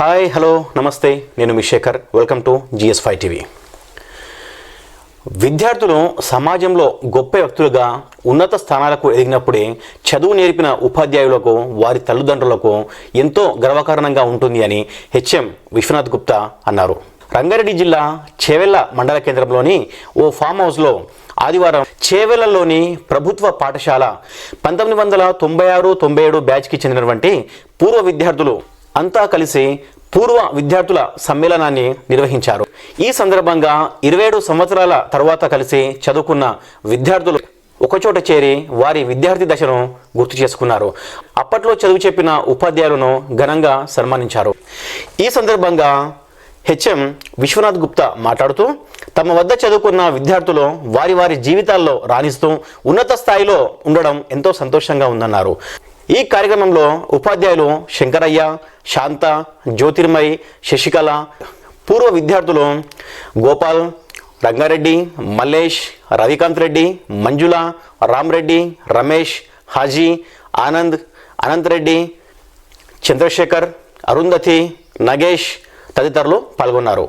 Hi hello నమస్తే. నేను మీ Shekhar. Welcome to GS five TV. విద్యార్థులు సమాజంలో గొప్ప వ్యక్తులుగా ఉన్నత స్థానాలకు ఎదిగినప్పుడే చదువు నేర్పిన ఉపాధ్యాయులకు వారి తల్లిదండ్రులకు ఎంతో గర్వకారణంగా ఉంటుంది అని హెచ్ఎం విశ్వనాథ్ గుప్తా అన్నారు. రంగారెడ్డి జిల్లా చేవెళ్ళ మండల కేంద్రంలోని ఓ ఫామ్ హౌస్లో ఆదివారం చేవెళ్ళలోని ప్రభుత్వ పాఠశాల పంతొమ్మిది వందల తొంభై ఆరు తొంభై ఏడు బ్యాచ్కి చెందినటువంటి పూర్వ విద్యార్థులు అంతా కలిసి పూర్వ విద్యార్థుల సమ్మేళనాన్ని నిర్వహించారు. ఈ సందర్భంగా ఇరవై ఏడు సంవత్సరాల తర్వాత కలిసి చదువుకున్న విద్యార్థులు ఒకచోట చేరి వారి విద్యార్థి దశను గుర్తు చేసుకున్నారు. అప్పట్లో చదువు చెప్పిన ఉపాధ్యాయులను ఘనంగా సన్మానించారు. ఈ సందర్భంగా హెచ్ఎం విశ్వనాథ్ గుప్తా మాట్లాడుతూ తమ వద్ద చదువుకున్న విద్యార్థులు వారి వారి జీవితాల్లో రాణిస్తూ ఉన్నత స్థాయిలో ఉండడం ఎంతో సంతోషంగా ఉందన్నారు. ఈ కార్యక్రమంలో ఉపాధ్యాయులు శంకరయ్య శాంత జ్యోతిర్మయ్ శశికళ పూర్వ విద్యార్థులు గోపాల్ రంగారెడ్డి మల్లేష్ రవికాంత్ రెడ్డి మంజుల రామ్రెడ్డి రమేష్ హాజీ ఆనంద్ అనంత్ రెడ్డి చంద్రశేఖర్ అరుంధతి నగేష్ తదితరులు పాల్గొన్నారు.